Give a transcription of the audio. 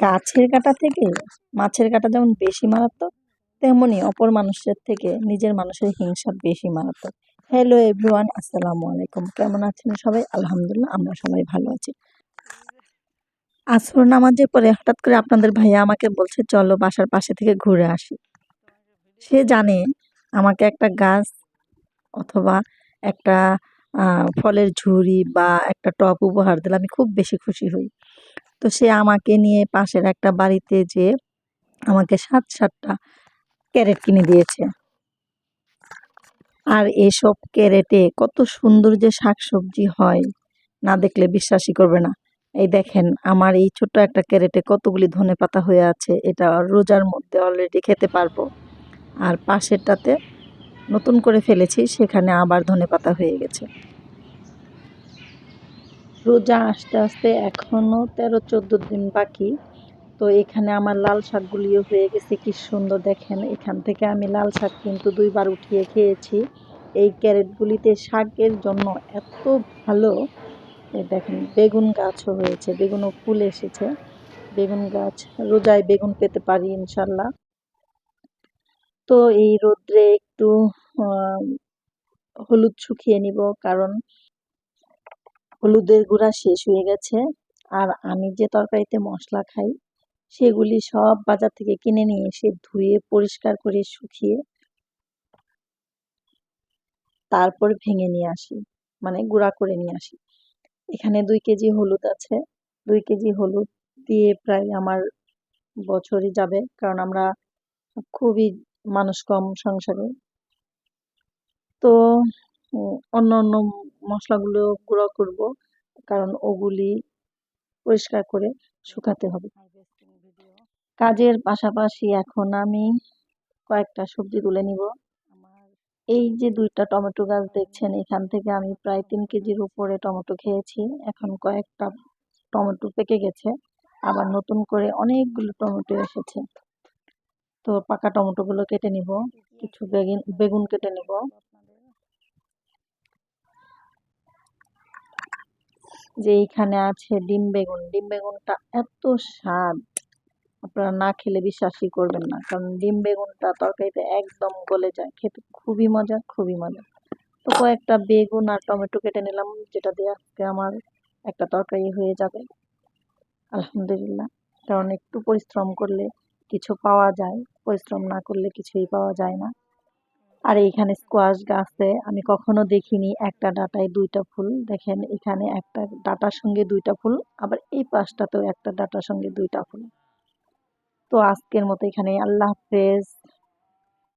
গাছের কাঁটা থেকে, মাছের কাঁটা যেমন বেশি মারাত্মক, তেমনি অপর মানুষের থেকে নিজের মানুষের হিংসা বেশি মারাত্মক। হ্যালো এভরিওয়ান আসসালামু আলাইকুম। কেমন আছেন সবাই? আলহামদুলিল্লাহ, আমরা সবাই ভালো আছি। আসর নামাজের পরে হঠাৎ করে আপনাদের ভাইয়া আমাকে বলছে, চলো বাসার পাশে থেকে ঘুরে আসি। সে জানে আমাকে একটা গাছ অথবা একটা ফলের ঝুড়ি বা একটা টব উপহার দিলে আমি খুব বেশি খুশি হই। তো সে আমাকে নিয়ে পাশের একটা বাড়িতে যে আমাকে সাত সাতটা ক্যারেট কিনে দিয়েছে। আর এসব ক্যারেটে কত সুন্দর যে শাকসবজি হয়, না দেখলে বিশ্বাসই করবে না। এই দেখেন, আমার এই ছোট্ট একটা ক্যারেটে কতগুলি ধনে পাতা হয়ে আছে, এটা রোজার মধ্যে অলরেডি খেতে পারব। আর পাশেরটাতে নতুন করে ফেলেছি, সেখানে আবার ধনে পাতা হয়ে গেছে। রোজা আসতে আসতে এখনও তেরো চোদ্দ দিন বাকি। তো এখানে আমার লাল শাকগুলিও হয়ে গেছে, কি সুন্দর দেখেন। এখান থেকে আমি লাল শাক কিন্তু দুইবার উঠিয়ে খেয়েছি। এই ক্যারেটগুলিতে শাকের জন্য এত ভালো। দেখেন, বেগুন গাছও হয়েছে, বেগুনও ফুল এসেছে। বেগুন গাছ, রোজায় বেগুন পেতে পারি ইনশাল্লাহ। তো এই রোদ্রে একটু হলুদ শুকিয়ে নিব, কারণ হলুদের গুঁড়া শেষ হয়ে গেছে। আর আমি যে তরকারিতে মশলা খাই, সেগুলি সব বাজার থেকে কিনে নিয়ে এসে ধুয়ে, পরিষ্কার করে শুকিয়ে তারপর ভেঙে নিয়ে আসি মানে গুঁড়া করে নিয়ে আসি। এখানে দুই কেজি হলুদ আছে। দুই কেজি হলুদ দিয়ে প্রায় আমার বছরই যাবে, কারণ আমরা খুবই মানুষ কম সংসারে। তো অন্য অন্য মশলাগুলো গুঁড়ো করব কারণ ওগুলি পরিষ্কার করে শুকাতে হবে। কাজের পাশাপাশি এখন আমি কয়েকটা সবজি তুলে নিব। এই যে দুইটা টমেটো গাছ দেখছেন এখান থেকে আমি প্রায় তিন কেজির উপরে টমেটো খেয়েছি। এখন কয়েকটা টমেটো পেকে গেছে। আবার নতুন করে অনেকগুলো টমেটো এসেছে। তো পাকা টমেটো গুলো কেটে নিব। কিছু বেগুন বেগুন কেটে নিব। যে এইখানে আছে ডিম বেগুন। ডিম বেগুনটা এত স্বাদ। আপনারা না খেলে বিশ্বাসই করবেন না। কারণ ডিম বেগুনটা তরকারিতে একদম গলে যায়। খেতে খুবই মজা খুবই মজা। তো কয়েকটা বেগুন আর টমেটো কেটে নিলাম, যেটা দিয়ে আজকে আমার একটা তরকারি হয়ে যাবে। আলহামদুলিল্লাহ। কারণ একটু পরিশ্রম করলে কিছু পাওয়া যায়, পরিশ্রম না করলে কিছুই পাওয়া যায় না। আর এইখানে স্কোয়াশ গাছে আমি কখনো দেখিনি একটা ডাটায় দুইটা ফুল। দেখেন, এখানে একটা ডাটার সঙ্গে দুইটা ফুল, আবার এই পাশটাতেও একটা ডাটার সঙ্গে দুইটা ফুল। তো আজকের মতো এখানে আল্লাহ হাফেজ।